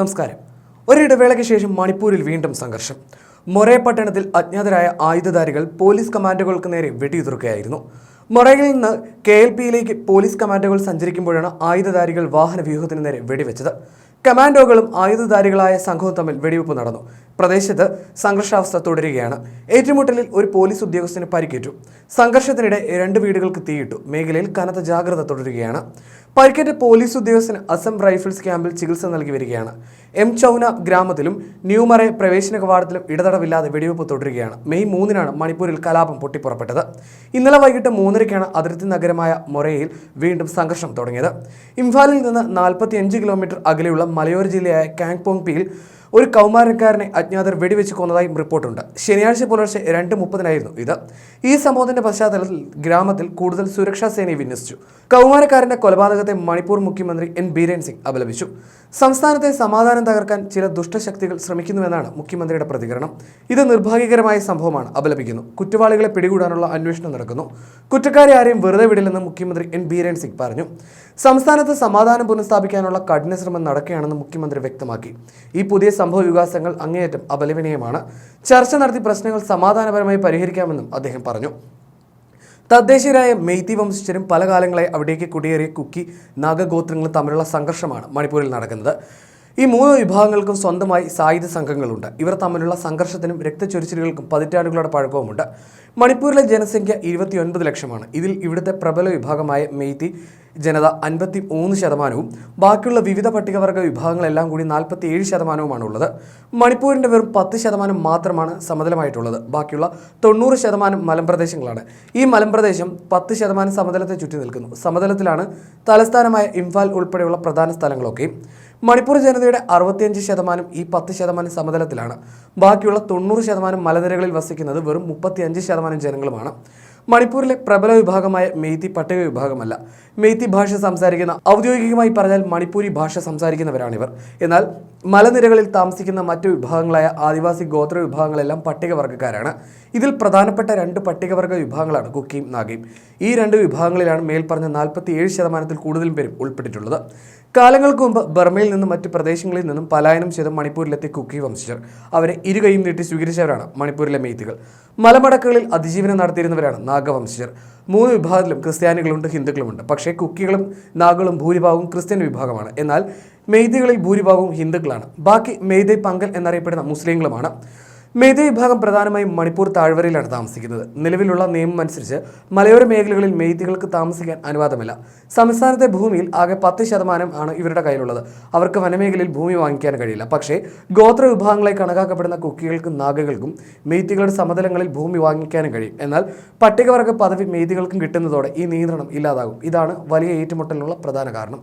നമസ്കാരം. ഒരിടവേളയ്ക്ക് ശേഷം മണിപ്പൂരിൽ വീണ്ടും സംഘർഷം. മൊറേ പട്ടണത്തിൽ അജ്ഞാതരായ ആയുധധാരികൾ പോലീസ് കമാൻഡോകൾക്ക് നേരെ വെടിയുതിർക്കുകയായിരുന്നു. മൊറയിൽ നിന്ന് കെ എൽ പിയിലേക്ക് പോലീസ് കമാൻഡോകൾ സഞ്ചരിക്കുമ്പോഴാണ് ആയുധധാരികൾ വാഹന വ്യൂഹത്തിന് നേരെ വെടിവെച്ചത്. കമാൻഡോകളും ആയുധധാരികളായ സംഘവും തമ്മിൽ വെടിവെപ്പ് നടന്നു. പ്രദേശത്ത് സംഘർഷാവസ്ഥ തുടരുകയാണ്. ഏറ്റുമുട്ടലിൽ ഒരു പോലീസ് ഉദ്യോഗസ്ഥന് പരിക്കേറ്റു. സംഘർഷത്തിനിടെ രണ്ട് വീടുകൾക്ക് തീയിട്ടു. മേഖലയിൽ കനത്ത ജാഗ്രത തുടരുകയാണ്. പരിക്കേറ്റ പോലീസ് ഉദ്യോഗസ്ഥന് അസം റൈഫിൾസ് ക്യാമ്പിൽ ചികിത്സ നൽകി വരികയാണ്. എം ചൗന ഗ്രാമത്തിലും ന്യൂമറെ പ്രവേശന കവാടത്തിലും ഇടതടവില്ലാതെ വെടിവെപ്പ് തുടരുകയാണ്. മെയ് മൂന്നിനാണ് മണിപ്പൂരിൽ കലാപം പൊട്ടിപ്പുറപ്പെട്ടത്. ഇന്നലെ വൈകിട്ട് മൂന്നരയ്ക്കാണ് അതിർത്തി നഗരമായ മൊറയിൽ വീണ്ടും സംഘർഷം തുടങ്ങിയത്. ഇംഫാലിൽ നിന്ന് നാൽപ്പത്തിയഞ്ച് കിലോമീറ്റർ അകലെയുള്ള മലയോര ജില്ലയായ കാങ്പോങ് ഒരു കൗമാരക്കാരനെ അജ്ഞാതർ വെടിവെച്ച് കൊന്നതായും റിപ്പോർട്ടുണ്ട്. ശനിയാഴ്ച പുലർച്ചെ രണ്ട് മുപ്പതിനായിരുന്നു ഇത്. ഈ സംഭവത്തിന്റെ പശ്ചാത്തലത്തിൽ ഗ്രാമത്തിൽ കൂടുതൽ സുരക്ഷാ സേനയെ വിന്യസിച്ചു. കൗമാരക്കാരന്റെ കൊലപാതകത്തെ മണിപ്പൂർ മുഖ്യമന്ത്രി എൻ. ബീരേൻ സിംഗ് അപലപിച്ചു. സംസ്ഥാനത്തെ സമാധാനം തകർക്കാൻ ചില ദുഷ്ടശക്തികൾ ശ്രമിക്കുന്നുവെന്നാണ് മുഖ്യമന്ത്രിയുടെ പ്രതികരണം. ഇത് നിർഭാഗ്യകരമായ സംഭവമാണ് അപലപിക്കുന്നു. കുറ്റവാളികളെ പിടികൂടാനുള്ള അന്വേഷണം നടക്കുന്നു. കുറ്റക്കാരെ ആരെയും വെറുതെ വിടില്ലെന്ന് മുഖ്യമന്ത്രി എൻ. ബീരേൻ സിംഗ് പറഞ്ഞു. സംസ്ഥാനത്ത് സമാധാനം പുനഃസ്ഥാപിക്കാനുള്ള കഠിന ശ്രമം നടക്കുകയാണെന്ന് മുഖ്യമന്ത്രി വ്യക്തമാക്കി. ഈ പുതിയ സംഭവ വികാസങ്ങൾ അങ്ങേയറ്റം അപലപനീയമാണ്. ചർച്ച നടത്തി പ്രശ്നങ്ങൾ സമാധാനപരമായി പരിഹരിക്കാമെന്നും അദ്ദേഹം പറഞ്ഞു. തദ്ദേശീയരായ മെയ്തി വംശജരും പല കാലങ്ങളായി അവിടേക്ക് കുടിയേറിയ കുക്കി നാഗഗോത്രങ്ങളും തമ്മിലുള്ള സംഘർഷമാണ് മണിപ്പൂരിൽ നടക്കുന്നത്. ഈ മൂന്ന് വിഭാഗങ്ങൾക്കും സ്വന്തമായി സായുധ സംഘങ്ങളുണ്ട്. ഇവർ തമ്മിലുള്ള സംഘർഷത്തിനും രക്തചൊരിച്ചിലുകൾക്കും പതിറ്റാണ്ടുകളുടെ പഴക്കവുമുണ്ട്. മണിപ്പൂരിലെ ജനസംഖ്യ ഇരുപത്തിയൊൻപത് ലക്ഷമാണ്. ഇതിൽ ഇവിടുത്തെ പ്രബല വിഭാഗമായ മെയ്തി ജനത അൻപത്തി മൂന്ന് ശതമാനവും. ബാക്കിയുള്ള വിവിധ പട്ടികവർഗ വിഭാഗങ്ങളെല്ലാം കൂടി നാൽപ്പത്തി ഏഴ് ശതമാനവുമാണ് ഉള്ളത് മണിപ്പൂരിന്റെ വെറും പത്ത് ശതമാനം മാത്രമാണ് സമതലമായിട്ടുള്ളത്. ബാക്കിയുള്ള തൊണ്ണൂറ് ശതമാനം മലമ്പ്രദേശങ്ങളാണ്. ഈ മലമ്പ്രദേശം പത്ത് ശതമാനം സമതലത്തെ ചുറ്റി നിൽക്കുന്നു. സമതലത്തിലാണ് തലസ്ഥാനമായ ഇംഫാൽ ഉൾപ്പെടെയുള്ള പ്രധാന സ്ഥലങ്ങളൊക്കെ. മണിപ്പൂർ ജനതയുടെ അറുപത്തിയഞ്ച് ശതമാനം ഈ പത്ത് ശതമാനം സമതലത്തിലാണ്. ബാക്കിയുള്ള തൊണ്ണൂറ് ശതമാനം മലനിരകളിൽ വസിക്കുന്നത് വെറും മുപ്പത്തിയഞ്ച് ശതമാനം ജനങ്ങളുമാണ്. മണിപ്പൂരിലെ പ്രബല വിഭാഗമായ മെയ്തി പട്ടിക വിഭാഗമല്ല. മെയ്തി ഭാഷ സംസാരിക്കുന്ന ഔദ്യോഗികമായി പറഞ്ഞാൽ മണിപ്പൂരി ഭാഷ സംസാരിക്കുന്നവരാണിവർ. എന്നാൽ മലനിരകളിൽ താമസിക്കുന്ന മറ്റു വിഭാഗങ്ങളായ ആദിവാസി ഗോത്ര വിഭാഗങ്ങളെല്ലാം പട്ടികവർഗക്കാരാണ്. ഇതിൽ പ്രധാനപ്പെട്ട രണ്ട് പട്ടികവർഗ വിഭാഗങ്ങളാണ് കുക്കിയും നാഗയും. ഈ രണ്ട് വിഭാഗങ്ങളിലാണ് മേൽപ്പറഞ്ഞ നാൽപ്പത്തി ഏഴ് ശതമാനത്തിൽ കൂടുതലും പേരും ഉൾപ്പെട്ടിട്ടുള്ളത്. കാലങ്ങൾക്ക് മുമ്പ് ബർമയിൽ നിന്നും മറ്റ് പ്രദേശങ്ങളിൽ നിന്നും പലായനം ചെയ്ത മണിപ്പൂരിലെത്തിയ കുക്കി വംശജർ അവരെ ഇരുകൈയും നീട്ടി സ്വീകരിച്ചവരാണ് മണിപ്പൂരിലെ മെയ്ത്തികൾ മലമടക്കുകളിൽ അതിജീവനം നടത്തിയിരുന്നവരാണ് നാഗവംശജർ. മൂന്ന് വിഭാഗത്തിലും ക്രിസ്ത്യാനികളുണ്ട് ഹിന്ദുക്കളുമുണ്ട്. പക്ഷേ കുക്കികളും നാഗകളും ഭൂരിഭാഗവും ക്രിസ്ത്യൻ വിഭാഗമാണ്. എന്നാൽ മെയ്തികളിൽ ഭൂരിഭാഗവും ഹിന്ദുക്കളാണ്. ബാക്കി മെയ്തൈ പങ്കൽ എന്നറിയപ്പെടുന്ന മുസ്ലിങ്ങളുമാണ്. മെയ്തൈ വിഭാഗം പ്രധാനമായും മണിപ്പൂർ താഴ്വരയിലാണ് താമസിക്കുന്നത്. നിലവിലുള്ള നിയമം അനുസരിച്ച് മലയോര മേഖലകളിൽ മെയ്തികൾക്ക് താമസിക്കാൻ അനുവാദമില്ല. സംസ്ഥാനത്തെ ഭൂമിയിൽ ആകെ പത്ത് ശതമാനം ആണ് ഇവരുടെ കയ്യിലുള്ളത്. അവർക്ക് വനമേഖലയിൽ ഭൂമി വാങ്ങിക്കാൻ കഴിയില്ല. പക്ഷേ ഗോത്ര വിഭാഗങ്ങളെ കണക്കാക്കപ്പെടുന്ന കുക്കികൾക്കും നാഗകൾക്കും മെയ്തികളുടെ സമതലങ്ങളിൽ ഭൂമി വാങ്ങിക്കാനും കഴിയും. എന്നാൽ പട്ടികവർഗ പദവി മെയ്തികൾക്കും കിട്ടുന്നതോടെ ഈ നിയന്ത്രണം ഇല്ലാതാകും. ഇതാണ് വലിയ ഏറ്റുമുട്ടലിനുള്ള പ്രധാന കാരണം.